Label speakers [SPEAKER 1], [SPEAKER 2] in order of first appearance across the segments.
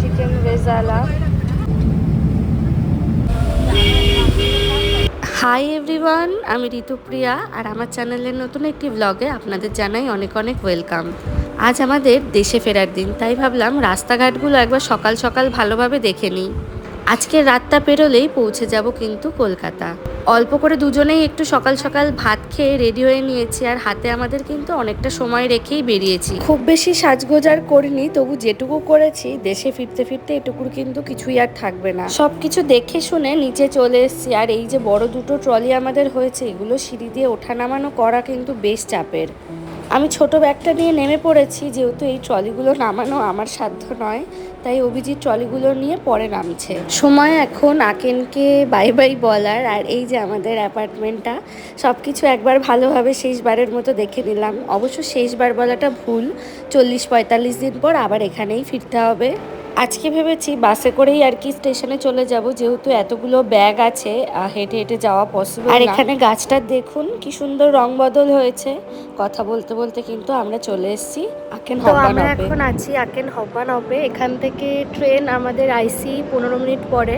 [SPEAKER 1] Chicken rezala hi everyone আমি ঋতুপ্রিয়া আর আমার চ্যানেলের নতুন একটি ব্লগে আপনাদের জানাই অনেক অনেক ওয়েলকাম আজ আমাদের দেশে ফেরার দিন, তাই ভাবলাম রাস্তাঘাটগুলো একবার সকাল সকাল ভালোভাবে দেখে নিই। আজকের রাতটা পেরোলেই পৌঁছে যাব কিন্তু কলকাতা। অল্প করে দুজনেই একটু সকাল সকাল ভাত খেয়ে রেডি হয়ে নিয়েছি আর হাতে আমাদের কিন্তু অনেকটা সময় রেখেই বেরিয়েছি। খুব বেশি সাজগোজার করিনি, তবু যেটুকু করেছি, দেশে ফিরতে ফিরতে এটুকুর কিন্তু কিছুই আর থাকবে না। সব কিছু দেখে শুনে নিচে চলে এসেছি, আর এই যে বড় দুটো ট্রলি আমাদের হয়েছে, এগুলো সিঁড়ি দিয়ে ওঠা নামানো করা কিন্তু বেশ চাপের। আমি ছোট ব্যাগটা নিয়ে নেমে পড়েছি, যেহেতু এই ট্রলিগুলো নামানো আমার সাধ্য নয়, তাই অভিজিৎ ট্রলিগুলো নিয়ে পরে নামছে। সময় এখন আকেনকে বাই বাই বলার, আর এই যে আমাদের অ্যাপার্টমেন্টটা সব কিছু একবার ভালোভাবে শেষবারের মতো দেখে নিলাম। অবশ্য শেষবার বলাটা ভুল, চল্লিশ পঁয়তাল্লিশ দিন পর আবার এখানেই ফিরতে হবে। আজকে ভেবেছি বাসে করেই আর কি স্টেশনে চলে যাব যেহেতু এতগুলো ব্যাগ আছে হেঁটে হেঁটে যাওয়া পসিবল আর এখানে গাছটা দেখুন কি সুন্দর রং বদল হয়েছে। কথা বলতে বলতে কিন্তু আমরা চলে এসেছি আকেন
[SPEAKER 2] তো আমরা
[SPEAKER 1] হবে।
[SPEAKER 2] এখন আছি আকেন হব্বান হবে এখান থেকে ট্রেন আমাদের আইসি পনেরো মিনিট পরে।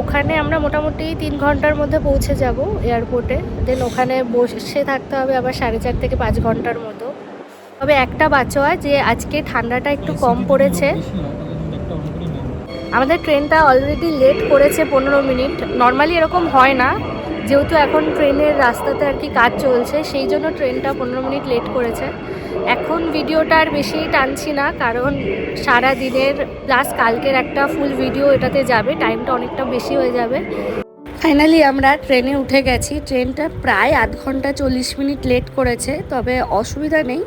[SPEAKER 2] ওখানে আমরা মোটামুটি তিন ঘণ্টার মধ্যে পৌঁছে যাব এয়ারপোর্টে দেন ওখানে বসে থাকতে হবে আবার সাড়ে চার থেকে পাঁচ ঘণ্টার মতো। তবে একটা বাঁচোয়া যে আজকে ঠান্ডাটা একটু কম পড়েছে। আমাদের ট্রেনটা অলরেডি লেট করেছে পনেরো মিনিট। নর্মালি এরকম হয় না, যেহেতু এখন ট্রেনের রাস্তাতে আর কি কাজ চলছে, সেই জন্য ট্রেনটা পনেরো মিনিট লেট করেছে। এখন ভিডিওটা আর বেশি টানছি না, কারণ সারা দিনের প্লাস কালকের একটা ফুল ভিডিও এটাতে যাবে টাইমটা অনেকটা বেশি হয়ে যাবে।
[SPEAKER 1] ফাইনালি আমরা ট্রেনে উঠে গেছি। ট্রেনটা প্রায় আধ ঘণ্টা চল্লিশ মিনিট লেট করেছে, তবে অসুবিধা নেই।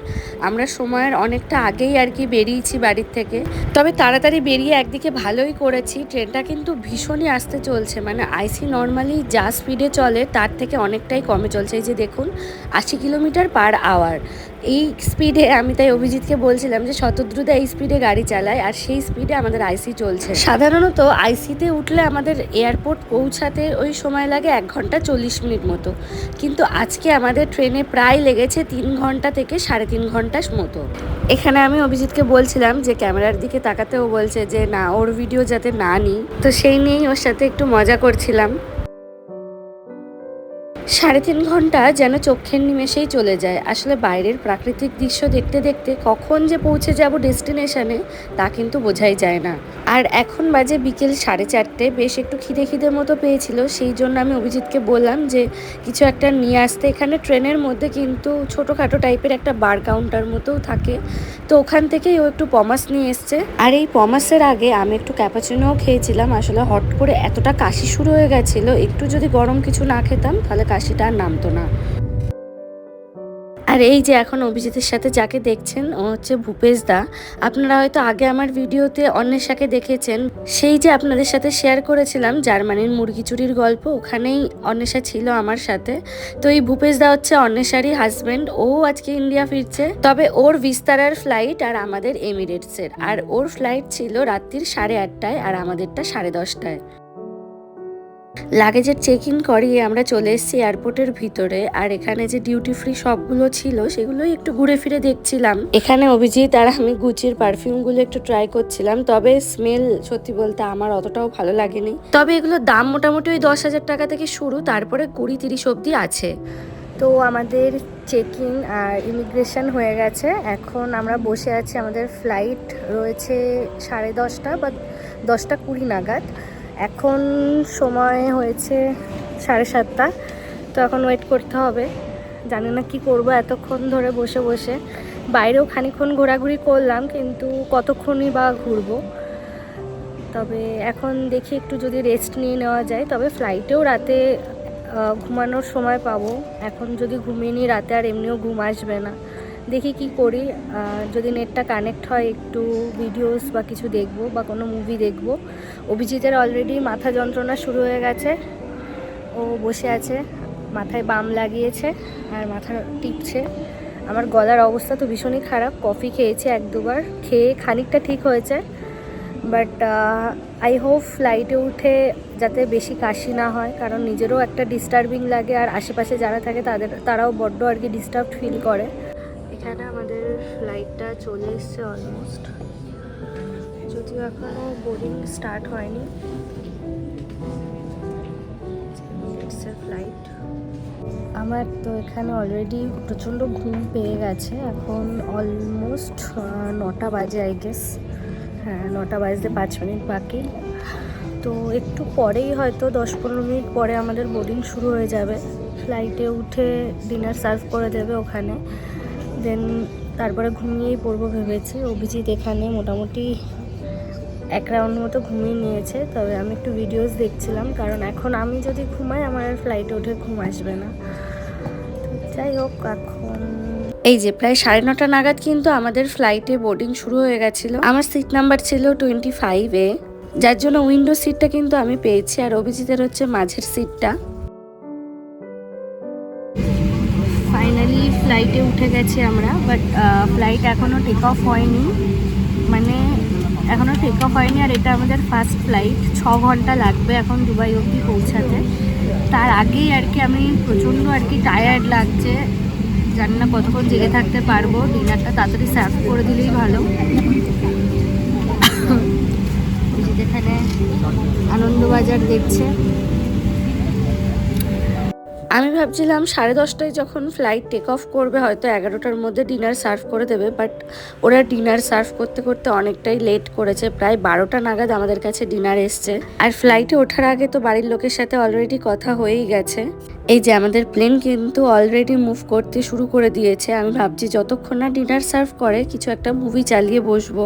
[SPEAKER 1] আমরা সময়ের অনেকটা আগেই আর কি বেরিয়েছি বাড়ির থেকে। তবে তাড়াতাড়ি বেরিয়ে একদিকে ভালোই করেছি। ট্রেনটা কিন্তু ভীষণই আসতে চলছে মানে আইসি নর্মালি যা স্পিডে চলে, তার থেকে অনেকটাই কমে চলছে। এই যে দেখুন, আশি কিলোমিটার পার আওয়ার এই স্পিডে আমি তাই অভিজিৎকে বলছিলাম যে শতদ্রুতে এই স্পিডে গাড়ি চালায় আর সেই স্পিডে আমাদের আইসি চলছে। সাধারণত আইসিতে উঠলে আমাদের এয়ারপোর্ট পৌঁছাতে ওই সময় লাগে এক ঘণ্টা চল্লিশ মিনিট মতো। কিন্তু আজকে আমাদের ট্রেনে প্রায় লেগেছে তিন ঘণ্টা থেকে সাড়ে তিন ঘণ্টা মতো। এখানে আমি অভিজিৎকে বলছিলাম যে ক্যামেরার দিকে তাকাতেও বলছে যে না, ওর ভিডিও যাতে না নিই। তো সেই নিয়েই ওর সাথে একটু মজা করছিলাম। সাড়ে তিন ঘণ্টা যেন চোখের নিমেষেই চলে যায়। আসলে বাইরের প্রাকৃতিক দৃশ্য দেখতে দেখতে কখন যে পৌঁছে যাব ডেস্টিনেশনে, তা কিন্তু বোঝাই যায় না। আর এখন বাজে বিকেল সাড়ে চারটে, বেশ একটু খিদে খিদে মতো পেয়েছিল, সেই জন্য আমি অভিজিৎকে বললাম যে, কিছু একটা নিয়ে আসতে। এখানে ট্রেনের মধ্যে কিন্তু ছোটোখাটো টাইপের একটা বার কাউন্টার মতোও থাকে। তো ওখান থেকেই ও একটু পমাস নিয়ে এসছে। আর এই পমাসের আগে আমি একটু ক্যাপাচিনোও খেয়েছিলাম। আসলে হট করে এতটা কাশি শুরু হয়ে গেছিল, একটু যদি গরম কিছু না খেতাম, তাহলে কাশিটা আর নামতো না। আর এই যে এখন অভিজিতের সাথে যাকে দেখছেন, ও হচ্ছে ভূপেশ দা। আপনারা হয়তো আগে আমার ভিডিওতে অন্বেষাকে দেখেছেন। সেই যে আপনাদের সাথে শেয়ার করেছিলাম জার্মানির মুরগি চুরির গল্প, ওখানেই অন্বেষা ছিল আমার সাথে। তো এই ভূপেশ দা হচ্ছে অন্বেষারই হাজব্যান্ড ও আজকে ইন্ডিয়া ফিরছে। তবে ওর বিস্তারার ফ্লাইট আর আমাদের এমিরেটসের আর ওর ফ্লাইট ছিল রাত্রির সাড়ে আটটায় আর আমাদেরটা সাড়ে দশটায়। লাগেজের চেক ইন করিয়ে আমরা চলে এসেছি এয়ারপোর্টের ভিতরে। আর এখানে যে ডিউটি ফ্রি শপগুলো ছিল, সেগুলোই একটু ঘুরে ফিরে দেখছিলাম। এখানে অভিজিৎ আর আমি গুচির পারফিউমগুলো একটু ট্রাই করছিলাম, তবে স্মেল সত্যি বলতে আমার অতটাও ভালো লাগেনি। তবে এগুলোর দাম মোটামুটি ওই দশ হাজার টাকা থেকে শুরু, তারপরে কুড়ি তিরিশ অবধি আছে।
[SPEAKER 2] তো আমাদের চেক আর ইমিগ্রেশন হয়ে গেছে। এখন আমরা বসে আছি, আমাদের ফ্লাইট রয়েছে সাড়ে দশটা বা দশটা কুড়ি নাগাদ। এখন সময় হয়েছে সাড়ে সাতটা, তো এখন ওয়েট করতে হবে। জানি না কি করব এতক্ষণ ধরে বসে বসে। বাইরেও খানিক্ষণ ঘোরাঘুরি করলাম, কিন্তু কতক্ষণই বা ঘুরবো। তবে এখন দেখি একটু যদি রেস্ট নিয়ে নেওয়া যায়। তবে ফ্লাইটেও রাতে ঘুমানোর সময় পাবো। এখন যদি ঘুমিয়ে নিই, রাতে আর এমনিও ঘুম আসবে না। দেখি কি করি। যদি নেটটা কানেক্ট হয়, একটু ভিডিওস বা কিছু দেখব বা কোনো মুভি দেখব। অভিজিতের অলরেডি মাথা যন্ত্রণা শুরু হয়ে গেছে। ও বসে আছে, মাথায় বাম লাগিয়েছে আর মাথা টিপছে। আমার গলার অবস্থা তো ভীষণই খারাপ কফি খেয়েছি এক দুবার, খেয়ে খানিকটা ঠিক হয়েছে। বাট আই হোপ ফ্লাইটে উঠে যাতে বেশি কাশি না হয়, কারণ নিজেরও একটা ডিস্টার্বিং লাগে। আর আশেপাশে যারা থাকে, তাদের, তারাও বড্ড আর কি ডিস্টার্ব ফিল করে। এখানে আমাদের ফ্লাইটটা চলে এসছে অলমোস্ট যদিও এখনও বোর্ডিং স্টার্ট হয়নি। ফ্লাইট আমার তো এখানে অলরেডি প্রচণ্ড ঘুম পেয়ে গেছে। এখন অলমোস্ট নটা বাজে আই গেস হ্যাঁ নটা বাজতে পাঁচ মিনিট বাকি। তো একটু পরেই হয়তো দশ পনেরো মিনিট পরে আমাদের বোর্ডিং শুরু হয়ে যাবে। ফ্লাইটে উঠে ডিনার সার্ভ করে দেবে ওখানে। দেন তারপরে ঘুমিয়েই পড়ব ভেবেছি। অভিজিৎ এখানে মোটামুটি এক রাউন্ড মতো ঘুমিয়ে নিয়েছে। তবে আমি একটু ভিডিওস দেখছিলাম, কারণ এখন আমি যদি ঘুমাই, আমার ফ্লাইটে উঠে ঘুম আসবে না। যাই হোক, এখন
[SPEAKER 1] এই যে, প্রায় সাড়ে নটা নাগাদ কিন্তু আমাদের ফ্লাইটে বোর্ডিং শুরু হয়ে গেছিল। আমার সিট নাম্বার ছিল টোয়েন্টি ফাইভে যার জন্য উইন্ডো সিটটা কিন্তু আমি পেয়েছি। আর অভিজিতের হচ্ছে মাঝের সিটটা
[SPEAKER 2] ফ্লাইটে উঠে গেছি আমরা বাট ফ্লাইট এখনও টেক অফ হয়নি। মানে এখনও টেক অফ হয়নি, আর এটা আমাদের ফার্স্ট ফ্লাইট ছ ঘণ্টা লাগবে এখন দুবাই অবধি পৌঁছাতে। তার আগেই আর কি আমি প্রচণ্ড আর কি টায়ার্ড লাগছে। জানি না কতক্ষণ জেগে থাকতে পারব, ডিনারটা তাড়াতাড়ি সার্ভ করে দিলেই ভালো। যেখানে আনন্দবাজার দেখছে।
[SPEAKER 1] আমি ভাবছিলাম সাড়ে দশটায় যখন ফ্লাইট টেক অফ করবে, হয়তো এগারোটার মধ্যে ডিনার সার্ভ করে দেবে বাট ওরা ডিনার সার্ভ করতে করতে অনেকটাই লেট করেছে, প্রায় বারোটা নাগাদ আমাদের কাছে ডিনার এসছে। আর ফ্লাইটে ওঠার আগে তো বাড়ির লোকের সাথে অলরেডি কথা হয়েই গেছে। এই যে আমাদের প্লেন কিন্তু অলরেডি মুভ করতে শুরু করে দিয়েছে। আমি ভাবছি যতক্ষণ না ডিনার সার্ভ করে, কিছু একটা মুভি চালিয়ে বসবো।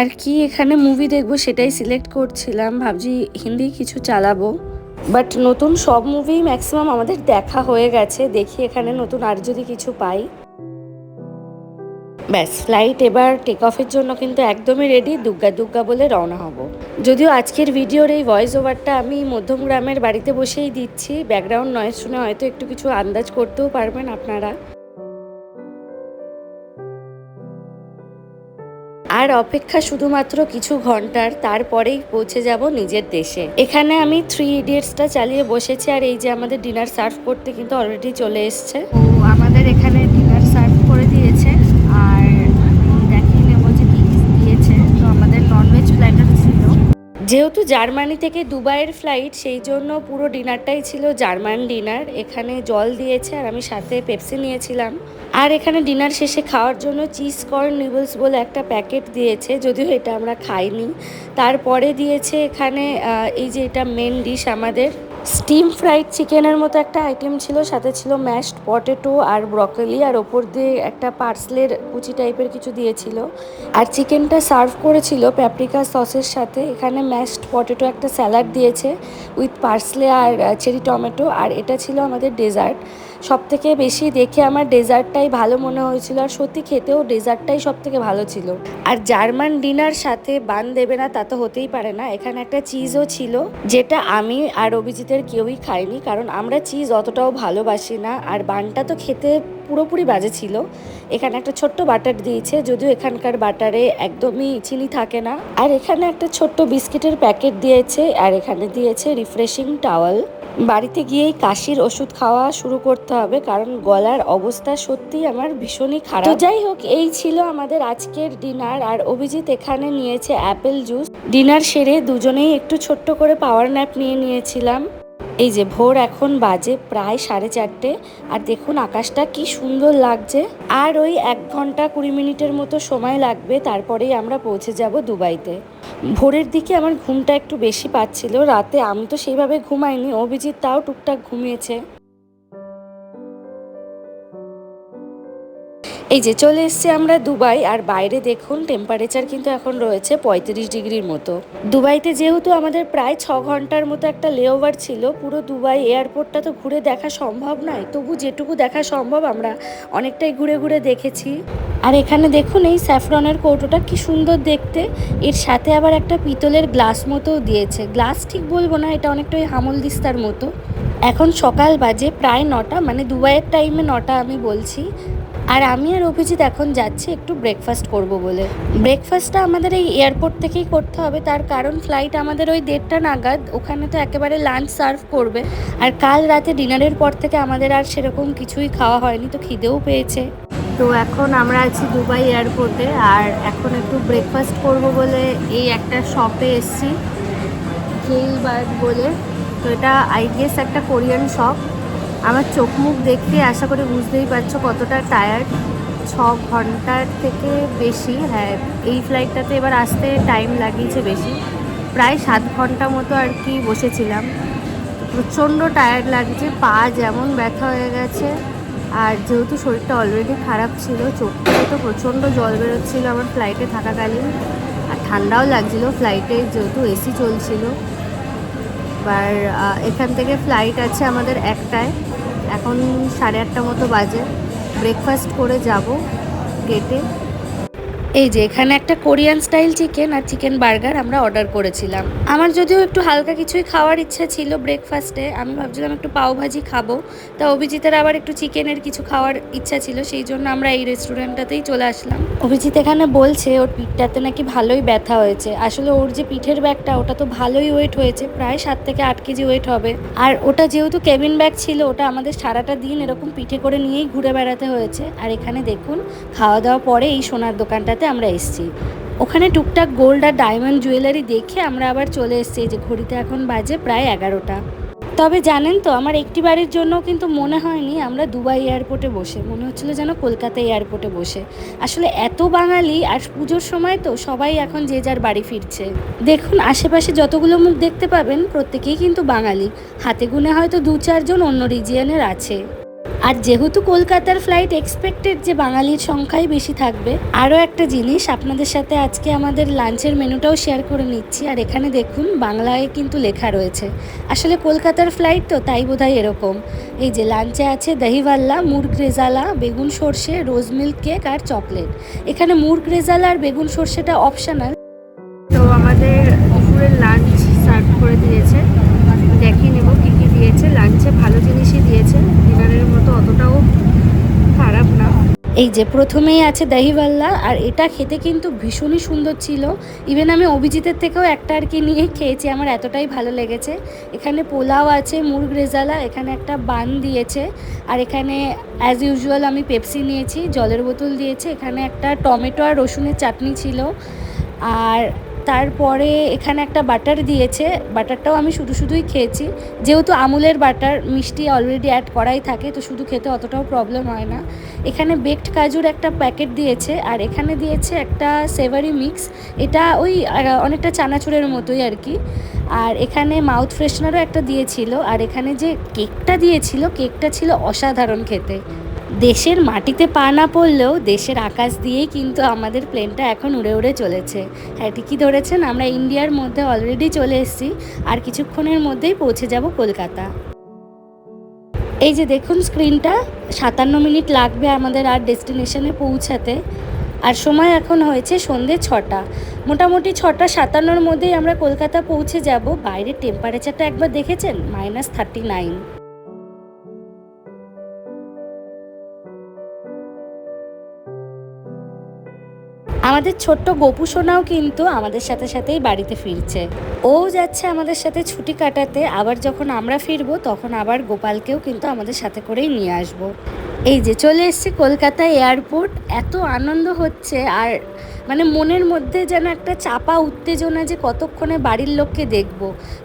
[SPEAKER 1] আর কি এখানে মুভি দেখব সেটাই সিলেক্ট করছিলাম, ভাবছি হিন্দি কিছু চালাবো। বাট নতুন সব মুভি ম্যাক্সিমাম আমাদের দেখা হয়ে গেছে, দেখি এখানে নতুন আর যদি কিছু পাই। ব্যাস ফ্লাইট এবার টেক অফের জন্য কিন্তু একদমই রেডি দুগ্গা দুগ্গা বলে রওনা হব। যদিও আজকের ভিডিওর এই ভয়েস ওভারটা আমি মধ্যমগ্রামের বাড়িতে বসেই দিচ্ছি ব্যাকগ্রাউন্ড নয়েজ শুনে হয়তো একটু কিছু আন্দাজ করতেও পারবেন আপনারা। আর অপেক্ষা শুধুমাত্র কিছু ঘণ্টার তারপরেই পৌঁছে যাব নিজের দেশে। এখানে আমি থ্রি ইডিয়েটসটা চালিয়ে বসেছি আর এই যে আমাদের ডিনার সার্ভ করতে কিন্তু অলরেডি চলে এসছে।
[SPEAKER 2] আমাদের এখানে ডিনার সার্ভ করে দিয়েছে আর আমি দেখিয়ে নেব যে কী কী দিয়েছে তো আমাদের ননভেজ প্ল্যাটার ছিল
[SPEAKER 1] যেহেতু জার্মানি থেকে দুবাইয়ের ফ্লাইট সেই জন্য পুরো ডিনারটাই ছিল জার্মান ডিনার এখানে জল দিয়েছে আর আমি সাথে পেপসি নিয়েছিলাম। আর এখানে ডিনার শেষে খাওয়ার জন্য চিজ কর্ন নুডলস বলে একটা প্যাকেট দিয়েছে, যদিও এটা আমরা খাইনি। তারপরে দিয়েছে এখানে এই যে এটা মেন ডিশ আমাদের। স্টিম ফ্রাইড চিকেনের মতো একটা আইটেম ছিল, সাথে ছিল ম্যাশড পটেটো আর ব্রকলি, আর ওপর দিয়ে একটা পার্সলের কুচি টাইপের কিছু দিয়েছিল। আর চিকেনটা সার্ভ করেছিল প্যাপ্রিকা সসের সাথে, এখানে ম্যাশড পটেটো একটা স্যালাড দিয়েছে উইথ পার্সলে আর চেরি টমেটো, আর এটা ছিল আমাদের ডেজার্ট। সব থেকে বেশি দেখে আমার ডেজার্টটাই ভালো মনে হয়েছিল আর সত্যি খেতেও ডেজার্টটাই সব থেকে ভালো ছিল। আর জার্মান ডিনার সাথে বান দেবে না তা তো হতেই পারে না। এখানে একটা চিজও ছিল যেটা আমি আর অভিজিতের কেউই খাইনি কারণ আমরা চিজ অতটাও ভালোবাসি না আর বানটা তো খেতে পুরোপুরি বাজে ছিল। এখানে একটা ছোট্ট বাটার দিয়েছে যদিও এখানকার বাটারে একদমই চিনি থাকে না। আর এখানে একটা ছোট্ট বিস্কিটের প্যাকেট দিয়েছে আর এখানে দিয়েছে রিফ্রেশিং টাওয়াল। বাড়িতে গিয়েই কাশির ওষুধ খাওয়া শুরু করতে হবে, কারণ গলার অবস্থা সত্যি আমার ভীষণই খারাপ। তো যাই হোক, এই ছিল আমাদের আজকের ডিনার, আর অভিজিৎ এখানে নিয়েছে অ্যাপেল জুস। ডিনার সেরে দুজনেই একটু ছোট্ট করে পাওয়ার ন্যাপ নিয়ে নিয়েছিলাম। এই যে ভোর এখন বাজে প্রায় সাড়ে চারটে, আর দেখুন আকাশটা কি সুন্দর লাগছে। আর ওই এক ঘণ্টা কুড়ি মিনিটের মতো সময় লাগবে, তারপরেই আমরা পৌঁছে যাব দুবাইতে। ভোরের দিকে আমার ঘুমটা একটু বেশি পাচ্ছিল, রাতে আমি তো সেইভাবে ঘুমাইনি, অভিজিৎ তাও টুকটাক ঘুমিয়েছে। এই যে চলে এসেছি আমরা দুবাই, আর বাইরে দেখুন টেম্পারেচার কিন্তু এখন রয়েছে পঁয়ত্রিশ ডিগ্রির মতো। দুবাইতে যেহেতু আমাদের প্রায় ছ ঘণ্টার মতো একটা লেওভার ছিল, পুরো দুবাই এয়ারপোর্টটা তো ঘুরে দেখা সম্ভব নয়, তবু যেটুকু দেখা সম্ভব আমরা অনেকটাই ঘুরে ঘুরে দেখেছি। আর এখানে দেখুন এই স্যাফরনের কৌটোটা কি সুন্দর দেখতে, এর সাথে আবার একটা পিতলের গ্লাস মতোও দিয়েছে। গ্লাস ঠিক বলব না, এটা অনেকটা ওই হামল দিস্তার মতো। এখন সকাল বাজে, প্রায় নটা মানে দুবাইয়ের টাইমে নটা আমি বলছি। আর আমি আর অভিজিৎ এখন যাচ্ছি একটু ব্রেকফাস্ট করব বলে। ব্রেকফাস্টটা আমাদের এই এয়ারপোর্ট থেকেই করতে হবে, তার কারণ ফ্লাইট আমাদের ওই দেড়টা নাগাদ, ওখানে তো একেবারে লাঞ্চ সার্ভ করবে। আর কাল রাতে ডিনারের পর থেকে আমাদের আর সেরকম কিছুই খাওয়া হয়নি, তো খিদেও পেয়েছে।
[SPEAKER 2] তো এখন আমরা আছি দুবাই এয়ারপোর্টে আর এখন একটু ব্রেকফাস্ট করব বলে এই একটা শপে এসছি গেইবার্ড বলে। তো এটা আই গেস একটা কোরিয়ান শপ আমার চোখ মুখ দেখতে আশা করি বুঝতেই পারছ কতটা টায়ার্ড ছ ঘণ্টার থেকে বেশি হ্যাঁ এই ফ্লাইটটাতে এবার আসতে টাইম লাগিয়েছে বেশি। প্রায় সাত ঘণ্টা মতো আর কি বসেছিলাম। প্রচণ্ড টায়ার্ড লাগছে, পা যেমন ব্যথা হয়ে গেছে। আর যেহেতু শরীরটা অলরেডি খারাপ ছিল চোখ থেকে তো প্রচণ্ড জল বেরোচ্ছিলো আমার ফ্লাইটে থাকাকালীন। আর ঠান্ডাও লাগছিল ফ্লাইটে যেহেতু এসি চলছিল। এবার এখান থেকে ফ্লাইট আছে আমাদের একটায়। এখন সাড়ে আটটা মতো বাজে। ব্রেকফাস্ট করে যাব গেটে
[SPEAKER 1] এই যে, এখানে একটা কোরিয়ান স্টাইল চিকেন আর চিকেন বার্গার আমরা অর্ডার করেছিলাম। আমার যদিও একটু হালকা কিছুই খাওয়ার ইচ্ছা ছিল ব্রেকফাস্টে, আমি ভাবছিলাম একটু পাওভাজি খাব। তা অভিজিতের আবার একটু চিকেনের কিছু খাওয়ার ইচ্ছা ছিল, সেই জন্য আমরা এই রেস্টুরেন্টটাতেই চলে আসলাম। অভিজিৎ এখানে বলছে, ওর পিঠটাতে নাকি ভালোই ব্যথা হয়েছে। আসলে ওর যে পিঠের ব্যাগটা, ওটা তো ভালোই ওয়েট হয়েছে, প্রায় সাত থেকে আট কেজি ওয়েট হবে। আর ওটা যেহেতু কেবিন ব্যাগ ছিল, ওটা আমাদের সারাটা দিন এরকম পিঠে করে নিয়েই ঘুরে বেড়াতে হয়েছে। আর এখানে দেখুন, খাওয়া দাওয়া পরে এই সোনার দোকানটাতে আমরা এসেছি। ওখানে টুকটাক গোল্ড আর ডায়মন্ড জুয়েলারি দেখে আমরা আবার চলে এসেছি। যে ঘড়িতে এখন বাজে প্রায় এগারোটা। তবে জানেন তো, আমার একটি বাড়ির জন্য কিন্তু মনে হয়নি আমরা দুবাই এয়ারপোর্টে বসে। মনে হচ্ছিল যেন কলকাতা এয়ারপোর্টে বসে। আসলে এত বাঙালি আর পুজোর সময় তো সবাই এখন যে যার বাড়ি ফিরছে। দেখুন, আশেপাশে যতগুলো মুখ দেখতে পাবেন, প্রত্যেকেই কিন্তু বাঙালি। হাতে গুনে হয়তো দু চারজন অন্য রিজিয়নের আছে। আর যেহেতু কলকাতার ফ্লাইট এক্সপেক্টেড যে বাঙালির সংখ্যাই বেশি থাকবে, আরও একটা জিনিস আপনাদের সাথে আজকে আমাদের লাঞ্চের মেনুটাও শেয়ার করে নিচ্ছি। আর এখানে দেখুন, বাংলায় কিন্তু লেখা রয়েছে। আসলে কলকাতার ফ্লাইট তো তাই বোধহয় এরকম। এই যে লাঞ্চে আছে দহিভাল্লা মুরগ রেজালা বেগুন সর্ষে, রোজ মিল্ক কেক আর চকলেট। এখানে মুরগ রেজালা আর বেগুন সর্ষেটা অপশনাল
[SPEAKER 2] তো আমাদের লাঞ্চ সার্ভ করে দিয়েছে। দেখিয়ে নেব কী কী দিয়েছে। লাঞ্চে ভালো জিনিসই দিয়েছে ডিনারের মতো অতটাও খারাপ না
[SPEAKER 1] এই যে প্রথমেই আছে দহিভাল্লা আর এটা খেতে কিন্তু ভীষণই সুন্দর ছিল। ইভেন আমি অভিজিতের থেকেও একটা আর কি নিয়ে খেয়েছি, আমার এতটাই ভালো লেগেছে। এখানে পোলাও আছে, মুরগ রেজালা, এখানে একটা বান দিয়েছে, আর এখানে অ্যাজ ইউজুয়াল আমি পেপসি নিয়েছি, জলের বোতল দিয়েছে, এখানে একটা টমেটো আর রসুনের চাটনি ছিল। আর তারপরে এখানে একটা বাটার দিয়েছে। বাটারটাও আমি শুধু শুধুই খেয়েছি। যেহেতু আমুলের বাটার মিষ্টি অলরেডি অ্যাড করাই থাকে, তো শুধু খেতে অতটাও প্রবলেম হয় না। এখানে বেকড কাজুর একটা প্যাকেট দিয়েছে, আর এখানে দিয়েছে একটা সেভারি মিক্স এটা ওই অনেকটা চানাচুরের মতোই আর কি। আর এখানে মাউথ ফ্রেশনারও একটা দিয়েছিল, আর এখানে যে কেকটা দিয়েছিল কেকটা ছিল অসাধারণ খেতে। দেশের মাটিতে পা না পড়লেও দেশের আকাশ দিয়েই কিন্তু আমাদের প্লেনটা এখন উড়ে উড়ে চলেছে। হ্যাঁ ঠিকই ধরেছেন, আমরা ইন্ডিয়ার মধ্যে অলরেডি চলে এসেছি, আর কিছুক্ষণের মধ্যেই পৌঁছে যাব কলকাতা। এই যে দেখুন স্ক্রিনটা সাতান্ন মিনিট লাগবে আমাদের আর ডেস্টিনেশনে পৌঁছাতে। আর সময় এখন হয়েছে সন্ধে ছটা। মোটামুটি ছটা সাতান্নর মধ্যেই আমরা কলকাতা পৌঁছে যাব। বাইরের টেম্পারেচারটা একবার দেখেছেন? মাইনাস থার্টি নাইন আমাদের ছোট্ট গোপু সোনাও কিন্তু আমাদের সাথে সাথেই বাড়িতে ফিরছে। ও যাচ্ছে আমাদের সাথে ছুটি কাটাতে, আবার যখন আমরা ফিরবো তখন আবার গোপালকেও কিন্তু আমাদের সাথে করেই নিয়ে আসব। এই যে চলে এসেছি কলকাতা এয়ারপোর্ট, এত আনন্দ হচ্ছে আর মানে মনের মধ্যে যেন একটা চাপা উত্তেজনা যে কতক্ষণে বাড়ির লোককে দেখব।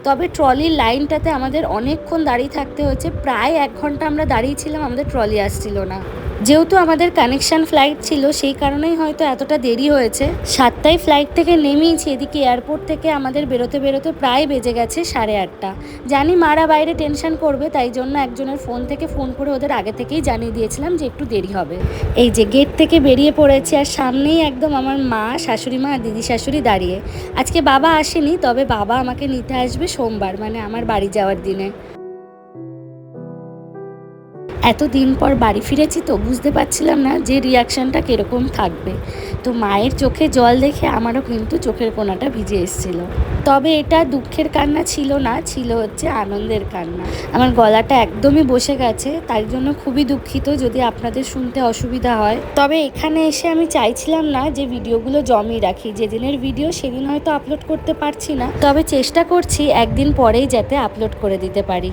[SPEAKER 1] তবে ট্রলির লাইনটাতে আমাদের অনেকক্ষণ দাঁড়িয়ে থাকতে হয়েছে, প্রায় এক ঘণ্টা আমরা দাঁড়িয়েছিলাম আমাদের ট্রলি আসছিল না। যেহেতু আমাদের কানেকশন ফ্লাইট ছিল, সেই কারণেই হয়তো এতটা দেরি হয়েছে। সাতটায় ফ্লাইট থেকে নেমেইছি, এদিকে এয়ারপোর্ট থেকে আমাদের বেরোতে বেরোতে প্রায় বেজে গেছে সাড়ে আটটা। জানি মারা বাইরে টেনশন করবে, তাই জন্য একজনের ফোন থেকে ফোন করে ওদের আগে থেকেই জানিয়ে দিয়েছিলাম যে একটু দেরি হবে। এই যে গেট থেকে বেরিয়ে পড়েছি, আর সামনেই একদম আমার মা, শাশুড়ি মা আর দিদি শাশুড়ি দাঁড়িয়ে। আজকে বাবা আসেনি, তবে বাবা আমাকে নিতে আসবে সোমবার মানে আমার বাড়ি যাওয়ার দিনে। এত দিন পর বাড়ি ফিরেছি তো বুঝতে পারছিলাম না যে রিয়াকশানটা কীরকম থাকবে। তো মায়ের চোখে জল দেখে আমারও কিন্তু চোখের কোনাটা ভিজে এসেছিল। তবে এটা দুঃখের কান্না ছিল না, ছিল হচ্ছে আনন্দের কান্না। আমার গলাটা একদমই বসে গেছে, তাই জন্য খুবই দুঃখিত যদি আপনাদের শুনতে অসুবিধা হয়। তবে এখানে এসে আমি চাইছিলাম না যে ভিডিওগুলো জমিয়ে রাখি, যেদিনের ভিডিও সেদিন হয়তো আপলোড করতে পারছি না। তবে চেষ্টা করছি একদিন পরেই যাতে আপলোড করে দিতে পারি।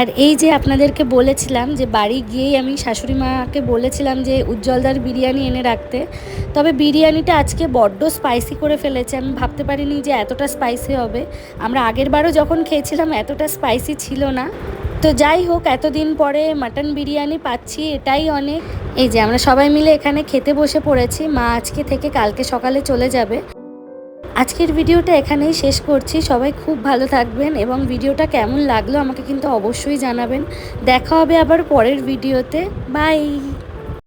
[SPEAKER 1] আর এই যে আপনাদেরকে বলেছিলাম যে বাড়ি গিয়েই আমি শাশুড়ি মাকে বলেছিলাম যে উজ্জ্বলদার বিরিয়ানি এনে রাখতে, তবে বিরিয়ানিটা আজকে বড্ড স্পাইসি করে ফেলেছে। আমি ভাবতে পারিনি যে এতটা স্পাইসি হবে। আমরা আগের বারও যখন খেয়েছিলাম এতটা স্পাইসি ছিল না। তো যাই হোক, এতদিন পরে মাটন বিরিয়ানি পাচ্ছি, এটাই অনেক। এই যে আমরা সবাই মিলে এখানে খেতে বসে পড়েছি। মা আজকে থেকে কালকে সকালে চলে যাবে। আজকের ভিডিওটা এখানেই শেষ করছি। সবাই খুব ভালো থাকবেন এবং ভিডিওটা কেমন লাগল আমাকে কিন্তু অবশ্যই জানাবেন। দেখা হবে আবার পরের ভিডিওতে। বাই!